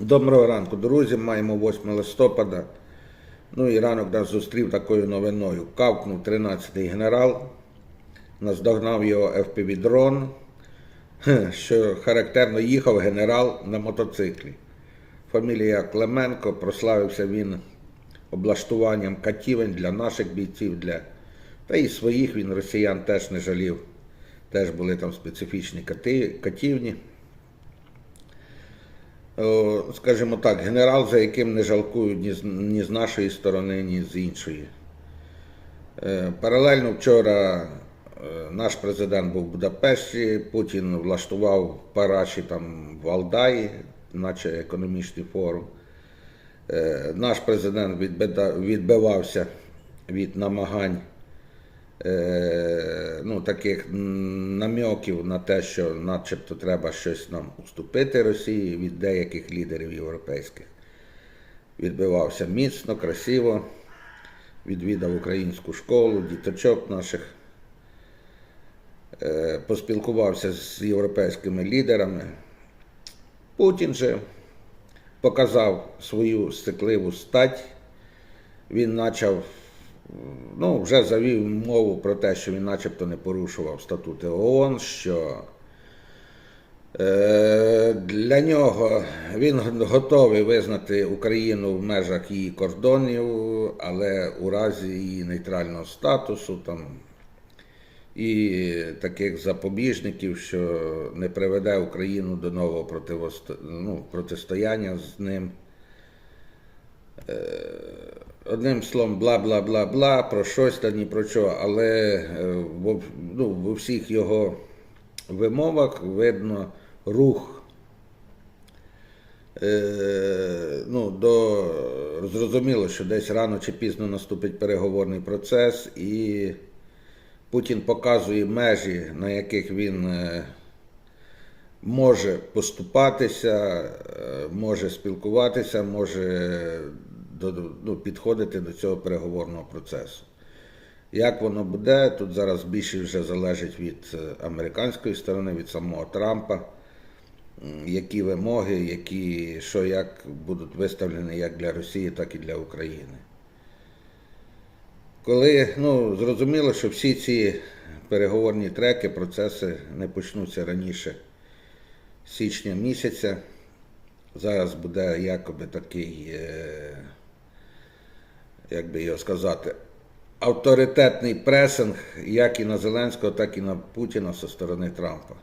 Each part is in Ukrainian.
Доброго ранку, друзі. Маємо 8 листопада. Ну і ранок нас зустрів такою новиною. Кавкнув 13-й генерал, наздогнав його FPV-дрон, що характерно їхав генерал на мотоциклі. Фамілія Клименко, прославився він облаштуванням катівень для наших бійців, для... та і своїх він росіян теж не жалів. Теж були там специфічні катівні. О, скажімо так, генерал, за яким не жалкують ні з, ні з нашої сторони, ні з іншої. Е, Паралельно вчора е, наш президент був в Будапешті, Путін влаштував Параші там в Алдаї, наче економічний форум. Е, Наш президент відбивався від намагань е, ну, таких намьоків на те, що начебто треба щось нам уступити Росії від деяких лідерів європейських. Відбивався міцно, красиво, відвідав українську школу, діточок наших, е, поспілкувався з європейськими лідерами. Путін же показав свою стекливу стать. Він почав ну, вже завів мову про те, що він начебто не порушував статути ООН, що е, для нього він готовий визнати Україну в межах її кордонів, але у разі її нейтрального статусу там, і таких запобіжників, що не приведе Україну до нового ну, протистояння з ним. Одним словом, бла бла бла бла, про щось та ні про що, але е, ну, в усіх його вимовах видно рух е, ну, до зрозуміло, що десь рано чи пізно наступить переговорний процес, і Путін показує межі, на яких він е, може поступатися, е, може спілкуватися, може до, ну, підходити до цього переговорного процесу. Як воно буде, тут зараз більше вже залежить від е, американської сторони, від самого Трампа, які вимоги, які, що як будуть виставлені як для Росії, так і для України. Коли ну, зрозуміло, що всі ці переговорні треки, процеси не почнуться раніше січня місяця. Зараз буде якоби такий, е, як би його сказати, авторитетний пресинг як і на Зеленського, так і на Путіна зі сторони Трампа.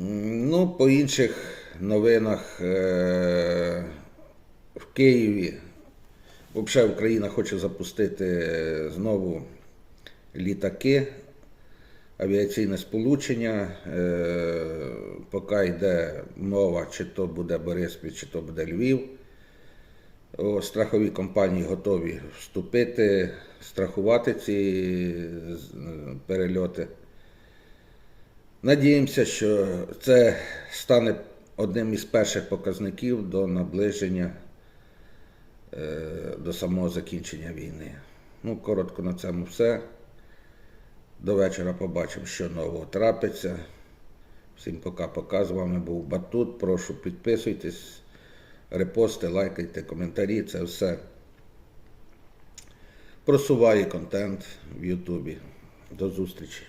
Ну, по інших новинах е, в Києві взагалі Україна хоче запустити знову літаки, авіаційне сполучення. Е, Поки йде мова, чи то буде Бориспіль, чи то буде Львів. Страхові компанії готові вступити, страхувати ці перельоти. Надіємося, що це стане одним із перших показників до наближення е, до самого закінчення війни. Ну, коротко на цьому все. До вечора побачимо, що нового трапиться. Всім пока-пока. З вами був Батут. Прошу підписуйтесь, репости, лайкайте, коментарі. Це все просуває контент в Ютубі. До зустрічі.